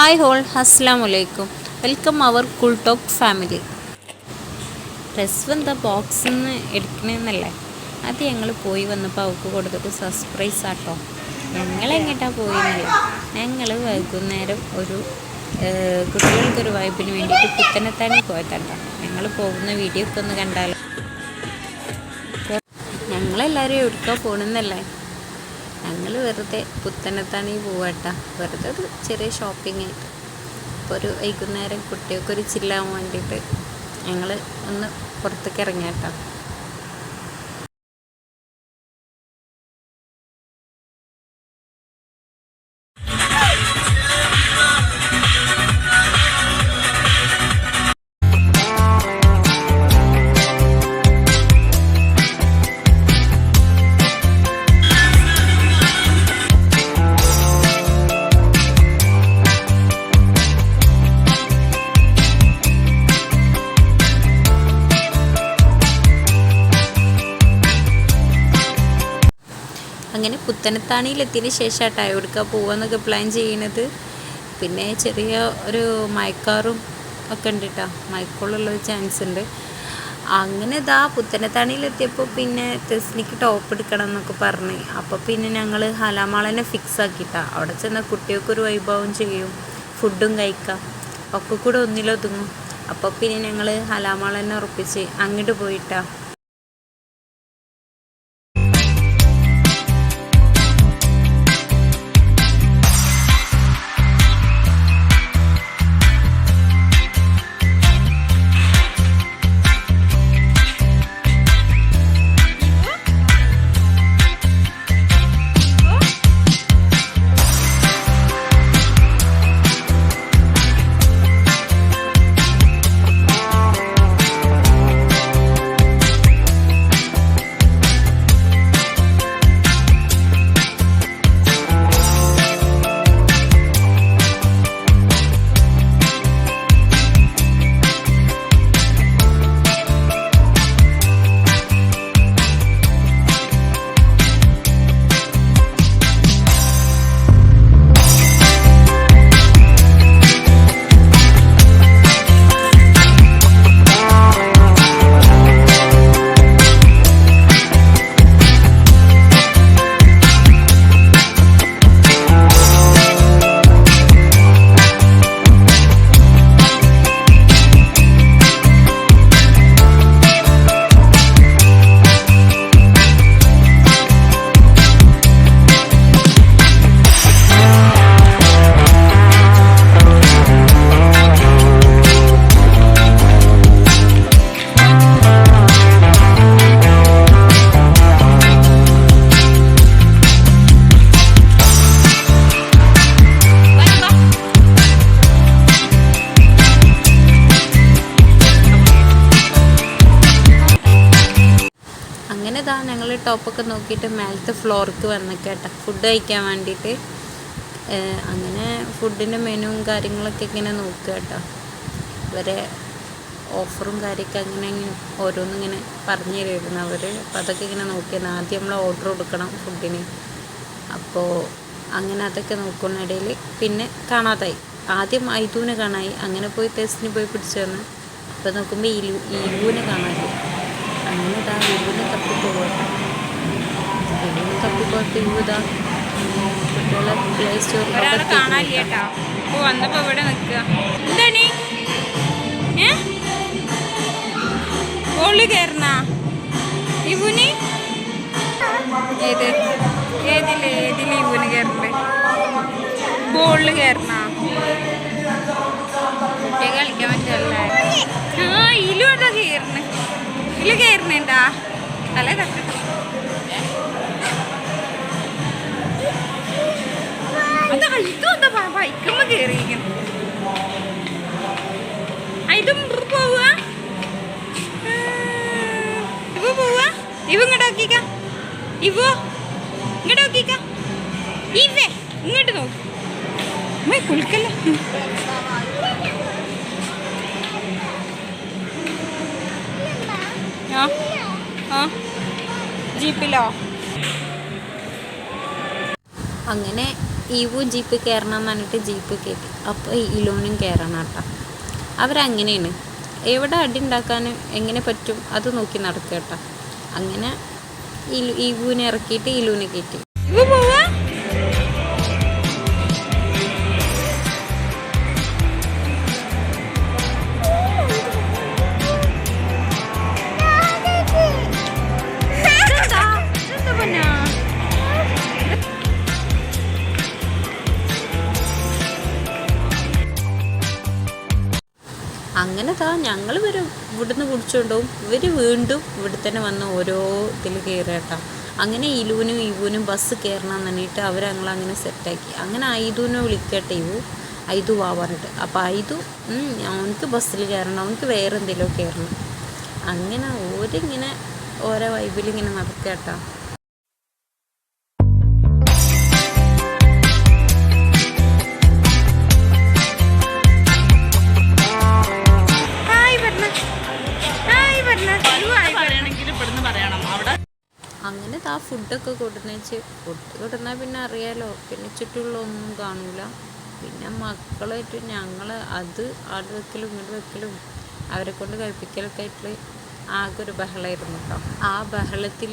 Hi whole അസ്സാം വലൈക്കും welcome our കുൾ ടോക്ക് ഫാമിലി ഡ്രസ് എന്താ ബോക്സിൽ നിന്ന് എടുക്കണമെന്നല്ലേ അത് ഞങ്ങൾ പോയി വന്നപ്പോൾ അവൾക്ക് കൊടുത്തിട്ട് സർപ്രൈസ് ആട്ടോ. ഞങ്ങൾ എങ്ങോട്ടാണ് പോയിരുന്നില്ല ഞങ്ങൾ വൈകുന്നേരം ഒരു കുട്ടികൾക്കൊരു വൈബിന് വേണ്ടിയിട്ട് പുത്തനത്താണി പോയതാട്ടോ. ഞങ്ങൾ പോകുന്ന വീഡിയോ ഒക്കെ ഒന്ന് കണ്ടാലോ. ഞങ്ങളെല്ലാവരും എവിടേക്കാ പോകണമെന്നല്ലേ ഞങ്ങൾ വെറുതെ പുത്തനത്താണി പോവാട്ടാ. വെറുതെ ഒരു ചെറിയ ഷോപ്പിംഗ് ആയിട്ട്. അപ്പോൾ ഒരു വൈകുന്നേരം കുട്ടികൾക്കൊരു ചില്ലാൻ വേണ്ടിയിട്ട് ഞങ്ങൾ ഒന്ന് പുറത്തേക്ക് ഇറങ്ങിയാട്ടോ. അങ്ങനെ പുത്തനത്താണിയിലെത്തിയതിന് ശേഷമാട്ടോ എവിടേക്കാ പോവാന്നൊക്കെ പ്ലാൻ ചെയ്യണത്. പിന്നെ ചെറിയ ഒരു മയക്കാറും ഒക്കെ ഉണ്ട് കേട്ടോ മയക്കുള്ള ചാൻസ് ഉണ്ട് അങ്ങനെ ഇതാ പുത്തനത്താണിയിലെത്തിയപ്പോൾ പിന്നെ തെസ്നിക്ക് ടോപ്പ് എടുക്കണം എന്നൊക്കെ പറഞ്ഞ്. അപ്പോൾ പിന്നെ ഞങ്ങൾ ഹലാമാളനെ ഫിക്സ് ആക്കിയിട്ടാ അവിടെ ചെന്ന കുട്ടികൾക്കൊരു വൈഭവം ചെയ്യും. ഫുഡും കഴിക്കാം. ഒക്കെ കൂടെ ഒന്നിലൊതുങ്ങും. അപ്പോൾ പിന്നെ ഞങ്ങൾ ഹലാമാളനെ ഉറപ്പിച്ച് അങ്ങോട്ട് പോയിട്ടാ. ടോപ്പൊക്കെ നോക്കിയിട്ട് മേലത്തെ ഫ്ലോർക്ക് കേട്ടോ. ഫുഡ് കഴിക്കാൻ വേണ്ടിയിട്ട്. അങ്ങനെ ഫുഡിന്റെ മെനുവും കാര്യങ്ങളൊക്കെ ഇങ്ങനെ നോക്കുക കേട്ടോ. ഇവരെ ഓഫറും കാര്യമൊക്കെ അങ്ങനെ ഓരോന്നും ഇങ്ങനെ പറഞ്ഞു തരുമായിരുന്നു അവർ അപ്പോൾ അതൊക്കെ ഇങ്ങനെ നോക്കിയാണ്. ആദ്യം നമ്മൾ ഓർഡർ കൊടുക്കണം ഫുഡിന്. അപ്പോൾ അങ്ങനെ അതൊക്കെ നോക്കുന്നതിടയിൽ പിന്നെ കാണാതായി. ആദ്യം ഐതൂനെ കാണായി. അങ്ങനെ പോയി ടെസ്റ്റിന് പോയി പിടിച്ചു വന്ന്. അപ്പോൾ നോക്കുമ്പോൾ ഇലു ഇലുവിനെ കാണാതെ അങ്ങനെ ഇതാ ഇലുവിനെ തപ്പിപ്പോകട്ടെ തപ്പിപ്പോയിട്ട് ഇലുവിതാ കുട്ടികളെ പ്ലേ സ്റ്റോറിൽ കേട്ടോ ഇപ്പൊ വന്നപ്പോ ഇവിടെ നിൽക്കുക. എന്താണ്? ബോളിൽ കയറുന്ന ഇവുന്? ഏത്? ഏതിൽ? ഏതിൽ ഇവന് കയറണ്ട് ബോളിൽ കയറുന്ന കളിക്കാൻ പറ്റല്ലേ ആ ഇലു എന്താ കയറുന്നു ഇൽ കയറുന്നുണ്ടാ തല തട്ടട്ടെ. ഇവോ ഇങ്ങോട്ട് നോക്കിക്ക. ഇവേ ഇങ്ങോട്ട് നോക്ക്. കുളിക്കല്ല? ആ ആ ജീപ്പിലോ? അങ്ങനെ ഈവും ജീപ്പ് കയറണം എന്ന് പറഞ്ഞിട്ട് ജീപ്പ് കയറ്റി. അപ്പോൾ ഇലോനും കയറണം കേട്ടോ. അവരങ്ങനെയാണ്. എവിടെ അടി ഉണ്ടാക്കാൻ എങ്ങനെ പറ്റും അത് നോക്കി നടക്കുക കേട്ടോ. അങ്ങനെ ഇലു ഈവുവിനെ ഇറക്കിയിട്ട് ഇലുവിനെ കയറ്റി. അങ്ങനെ താ ഞങ്ങൾ വരും. ഇവിടുന്ന് പിടിച്ചുകൊണ്ടുപോകും ഇവർ വീണ്ടും ഇവിടെ തന്നെ വന്ന് ഓരോ ഇതിൽ കയറുക അങ്ങനെ ഇലുവിനും ഇവുനും ബസ് കയറണം എന്നിട്ട് അവർ അങ്ങനെ സെറ്റാക്കി അങ്ങനെ ഐതുവിനെ വിളിക്കട്ടെ ഇവു. ഐതു വാ പറഞ്ഞിട്ട്. അപ്പോൾ ഉം, അവനക്ക് ബസ്സിൽ കയറണം അവനക്ക് വേറെ എന്തെങ്കിലും കയറണം അങ്ങനെ ഓരിങ്ങനെ ഓരോ വൈബിൽ ഇങ്ങനെ താ ഫുഡൊക്കെ കൊടുന്നേച്ച് ഫുഡ് കൊടുന്നാൽ പിന്നെ അറിയാലോ. പിന്നെ ചുറ്റുള്ളൊന്നും കാണൂല. പിന്നെ മക്കളായിട്ട് ഞങ്ങൾ അത് ആട് വെക്കലും ഇങ്ങോട്ട് വെക്കലും അവരെ കൊണ്ട് കഴിപ്പിക്കലൊക്കെ ആയിട്ട് ആകെ ഒരു ബഹളമായിരുന്നു കേട്ടോ ആ ബഹളത്തിൽ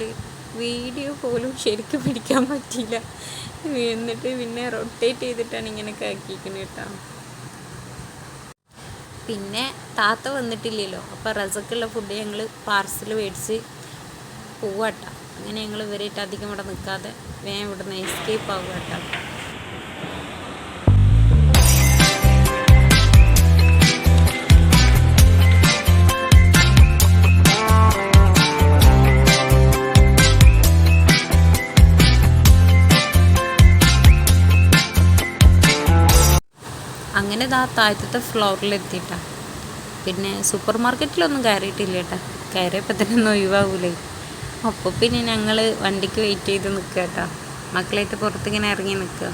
വീഡിയോ പോലും ശരിക്കും പിടിക്കാൻ പറ്റിയില്ല. എന്നിട്ട് പിന്നെ റൊട്ടേറ്റ് ചെയ്തിട്ടാണ് ഇങ്ങനെയൊക്കെ ആക്കിയിരിക്കുന്നത് കേട്ടോ പിന്നെ താത്ത വന്നിട്ടില്ലല്ലോ. അപ്പോൾ റസക്കുള്ള ഫുഡ് ഞങ്ങൾ പാർസൽ മേടിച്ച് പോവാട്ടോ അങ്ങനെ ഞങ്ങൾ ഇവരായിട്ട് അധികം ഇവിടെ നിൽക്കാതെ വേഗം ഇവിടുന്ന് എസ്കേപ്പ് ആവുക കേട്ടോ. അങ്ങനെ ഇതാ താഴത്തെ ഫ്ലോറിൽ എത്തിയിട്ടാ. പിന്നെ സൂപ്പർ മാർക്കറ്റിലൊന്നും കയറിയിട്ടില്ല കേട്ടാ. കയറിയപ്പോൾ തന്നെ ഒന്നും ഒഴിവാവൂലേ. അപ്പോൾ പിന്നെ ഞങ്ങൾ വണ്ടിക്ക് വെയിറ്റ് ചെയ്ത് നിൽക്കുക കേട്ടോ മക്കളായിട്ട് പുറത്തിങ്ങനെ ഇറങ്ങി നിൽക്കുക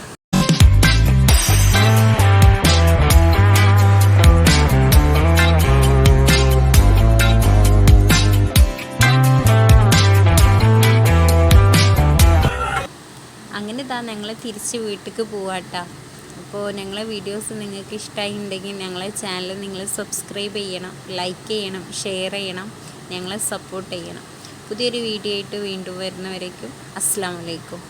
അങ്ങനെ ഇതാ ഞങ്ങൾ തിരിച്ച് വീട്ടിലേക്ക് പോവാട്ടോ അപ്പോൾ ഞങ്ങളെ വീഡിയോസ് നിങ്ങൾക്ക് ഇഷ്ടമായി ഉണ്ടെങ്കിൽ ഞങ്ങളെ ചാനൽ നിങ്ങൾ സബ്സ്ക്രൈബ് ചെയ്യണം ലൈക്ക് ചെയ്യണം ഷെയർ ചെയ്യണം ഞങ്ങളെ സപ്പോർട്ട് ചെയ്യണം. പുതിയൊരു വീഡിയോ ആയിട്ട് വീണ്ടും വരുന്നവരേക്കും അസ്സാം വലൈക്കും